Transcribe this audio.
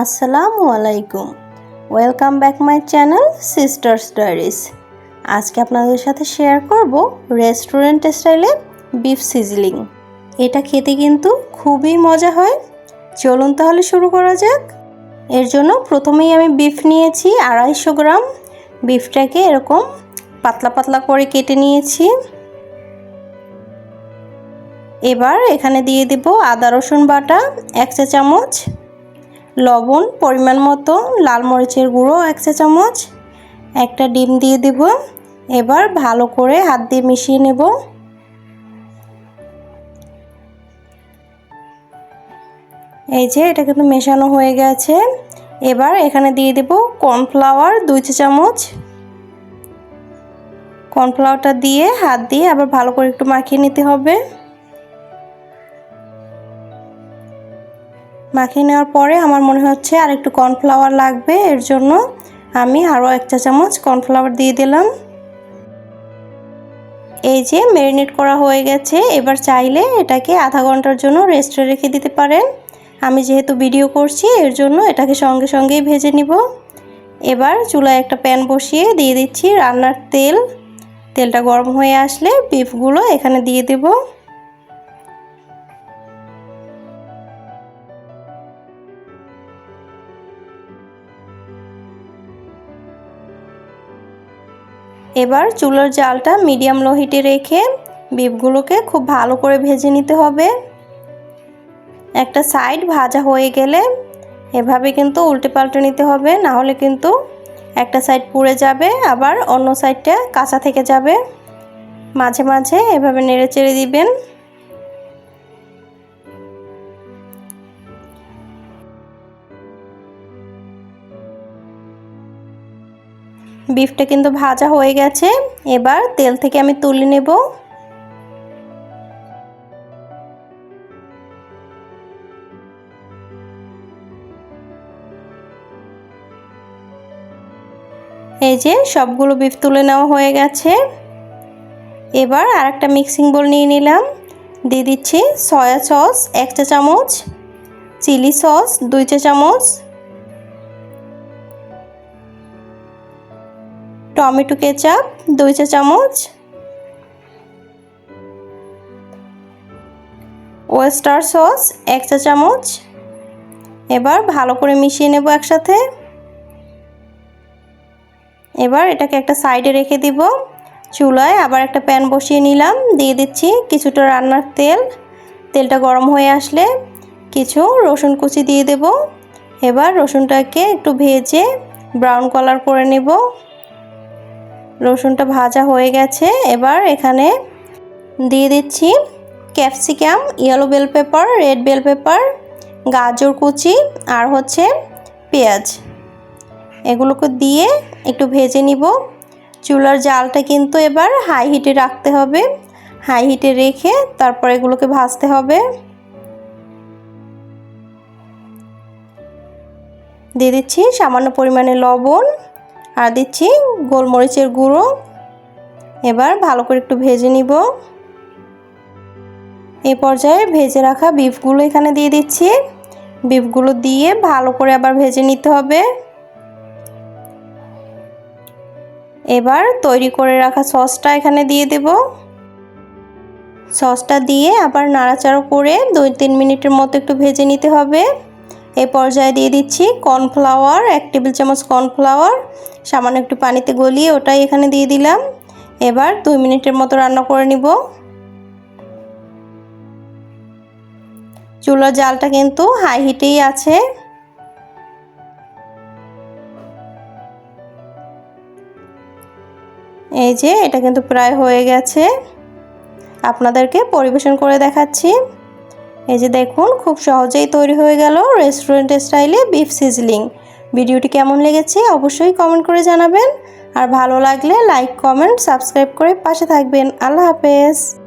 আসসালামু আলাইকুম। Welcome back my channel sisters diaries আজকে আপনাদের সাথে শেয়ার করব রেস্টুরেন্ট স্টাইলে বিফ সিজলিং এটা খেতে কিন্তু খুবই মজা হয়। চলুন তাহলে শুরু করা যাক। এর জন্য প্রথমেই আমি বিফ নিয়েছি আড়াইশো গ্রাম। বিফটাকে এরকম পাতলা পাতলা করে কেটে নিয়েছি। এবার এখানে দিয়ে দেব আদা রসুন বাটা, এক চা চামচ লবণ, পরিমাণ মতো লাল মরিচের গুঁড়ো, এক চা চামচ। একটা ডিম দিয়ে দেব। এবার ভালো করে হাত দিয়ে মিশিয়ে নেব। এই যে, এটা কিন্তু মেশানো হয়ে গেছে। এবার এখানে দিয়ে দেব কর্নফ্লাওয়ার, দুই চা চামচ। কর্নফ্লাওয়ারটা দিয়ে হাত দিয়ে আবার ভালো করে একটু মাখিয়ে নিতে হবে। মাখিয়ে নেওয়ার পরে আমার মনে হচ্ছে আর একটু কর্নফ্লাওয়ার লাগবে, এর জন্য আমি আরও এক চা চামচ কর্নফ্লাওয়ার দিয়ে দিলাম। এই যে ম্যারিনেট করা হয়ে গেছে, এবার চাইলে এটাকে আধা ঘণ্টার জন্য রেস্টে রেখে দিতে পারেন। আমি যেহেতু ভিডিও করছি, এর জন্য এটাকে সঙ্গে সঙ্গেই ভেজে নিব। এবার চুলায় একটা প্যান বসিয়ে দিয়ে দিচ্ছি রান্নার তেল। তেলটা গরম হয়ে আসলে বিফগুলো এখানে দিয়ে দেবো। এবার চুলার জালটা মিডিয়াম লো হিটে রেখে বিপগুলোকে খুব ভালো করে ভেজে নিতে হবে। একটা সাইড ভাজা হয়ে গেলে এভাবে কিন্তু উল্টে পাল্টে নিতে হবে না হলে কিন্তু একটা সাইড পুড়ে যাবে, আবার অন্য সাইডটা কাঁচা থেকে যাবে। মাঝে মাঝে এভাবে নেড়ে চেড়ে দিবেন। বিফটা কিন্তু ভাজা হয়ে গেছে। এবার তেল থেকে আমি তুলে নেব। এই যে সবগুলো বিফ তুলে নেওয়া হয়ে গেছে। এবার আর একটা মিক্সিং বোল নিয়ে নিলাম। দিয়ে দিচ্ছি সয়া সস এক চা চামচ, চিলি সস দুই চা চামচ টমেটো কেচাপ, দুই চা চামচ। ওয়েস্টার সস, এক চা চামচ। এবার ভালো করে মিশিয়ে নেব একসাথে। এবার এটাকে একটা সাইডে রেখে দিব। চুলায় আবার একটা প্যান বসিয়ে নিলাম। দিয়ে দিচ্ছি কিছুটা রান্নার তেল। তেলটা গরম হয়ে আসলে কিছু রসুন কুচি দিয়ে দেব। এবার রসুনটাকে একটু ভেজে ব্রাউন কালার করে নেব। রসুনটা ভাজা হয়ে গেছে। এবার এখানে দিয়ে দিচ্ছি capsicum yellow bell pepper red bell pepper গাজর কুচি আর হচ্ছে পেঁয়াজ। এগুলোকে দিয়ে একটু ভেজে নিব। চুলার জালটা কিন্তু এবার হাই হিটে রাখতে হবে। হাই হিটে রেখে তারপর এগুলোকে ভাজতে হবে। দিয়ে দিচ্ছি সামান্য পরিমাণে লবণ। আর দিচ্ছি গোলমরিচের গুঁড়ো। এবার ভালো করে একটু ভেজে নিব। এই পর্যায়ে ভেজে রাখা বিফগুলো এখানে দিয়ে দিচ্ছি। বিফগুলো দিয়ে ভালো করে আবার ভেজে নিতে হবে। এবার তৈরি করে রাখা সসটা এখানে দিয়ে দেব। সসটা দিয়ে আবার নাড়াচাড়া করে দুই তিন মিনিটের মতো একটু ভেজে নিতে হবে। এই পর্যায়ে দিয়ে দিচ্ছি কর্নফ্লাওয়ার, এক টেবিল চামচ কর্নফ্লাওয়ার, সামান্য একটু পানিতে গলিয়ে ওটাই এখানে দিয়ে দিলাম। এবার দুই মিনিটের মতো রান্না করে নিব। চুলার জালটা কিন্তু হাই হিটেই আছে। এই যে এটা কিন্তু প্রায় হয়ে গেছে। আপনাদেরকে পরিবেশন করে দেখাচ্ছি। এই যে দেখুন, খুব সহজেই তৈরি হয়ে গেল রেস্টুরেন্টের স্টাইলে বিফ সিজলিং ভিডিওটি কেমন লেগেছে অবশ্যই কমেন্ট করে জানাবেন। আর ভালো লাগলে লাইক কমেন্ট সাবস্ক্রাইব করে পাশে থাকবেন। আল্লাহ হাফেজ।